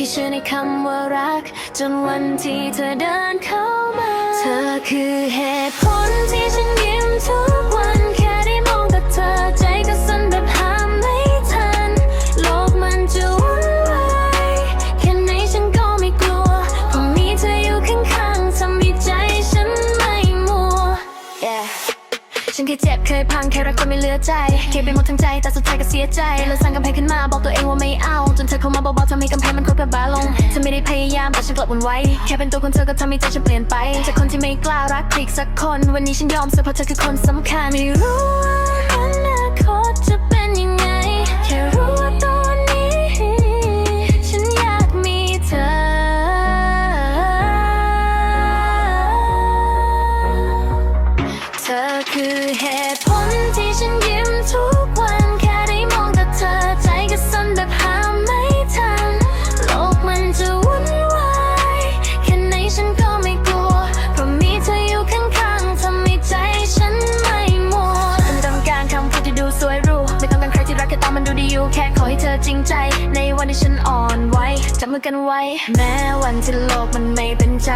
ค่เชื่อในคำว่ารัก จนวันที่เธอเดินเข้ามา เธอคือเหตุผลที่ฉันยิ้มทุกวันแค่ได้มองแต่เธอใจก็สั่นแบบห้ามไม่ทัน โลกมันจะวุ่นวายแค่ไหนฉันก็ไม่กลัวเพราะมีเธออยู่ข้างๆทำให้ใจฉันไม่มัว yeah ฉันเคยเจ็บเคยพังแค่รักคนไม่เหลือใจเคยไปหมดทั้งใจแต่สุดท้ายก็เสียใจแล้วสร้างกำแพงขึ้นมาบอกตัวเองว่าไม่เอา จนเธอเข้ามาเบาๆทำให้กำแพงมันค่อยๆบาลงเธอไม่ได้พยายามแต่ฉันกลับวนไว้แค่เป็นตัวคนเธอก็ทำให้ใจฉันเปลี่ยนไปจากคนที่ไม่กล้ารักใครอีกสักคน วันนี้ฉันยอมเสียเพราะเธอคือคนสำคัญไม่รู้ว่า อยู่แค่ขอให้เธอจริงใจ ในวันที่ฉันอ่อนไหวจับมือกันไว้ แม้วันที่โลกมันไม่เป็นใจ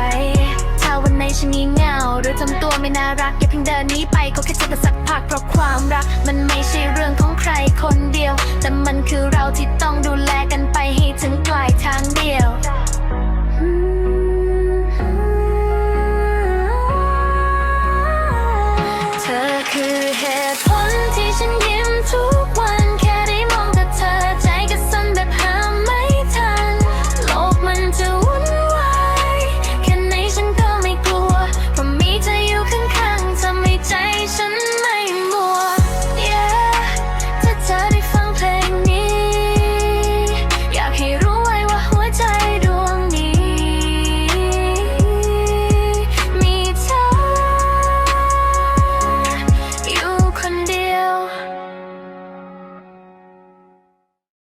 ถ้าวันไหนฉันงี่เง่าหรือทำตัวไม่น่ารักอย่าเพิ่งเดินหนี้ไปก็แค่เจอสักพักเพราะความรัก มันไม่ใช่เรื่องของใครคนเดียว แต่มันคือเราที่ต้องดูแลกันไปให้ถึงปลายทางเดียวเธอคือ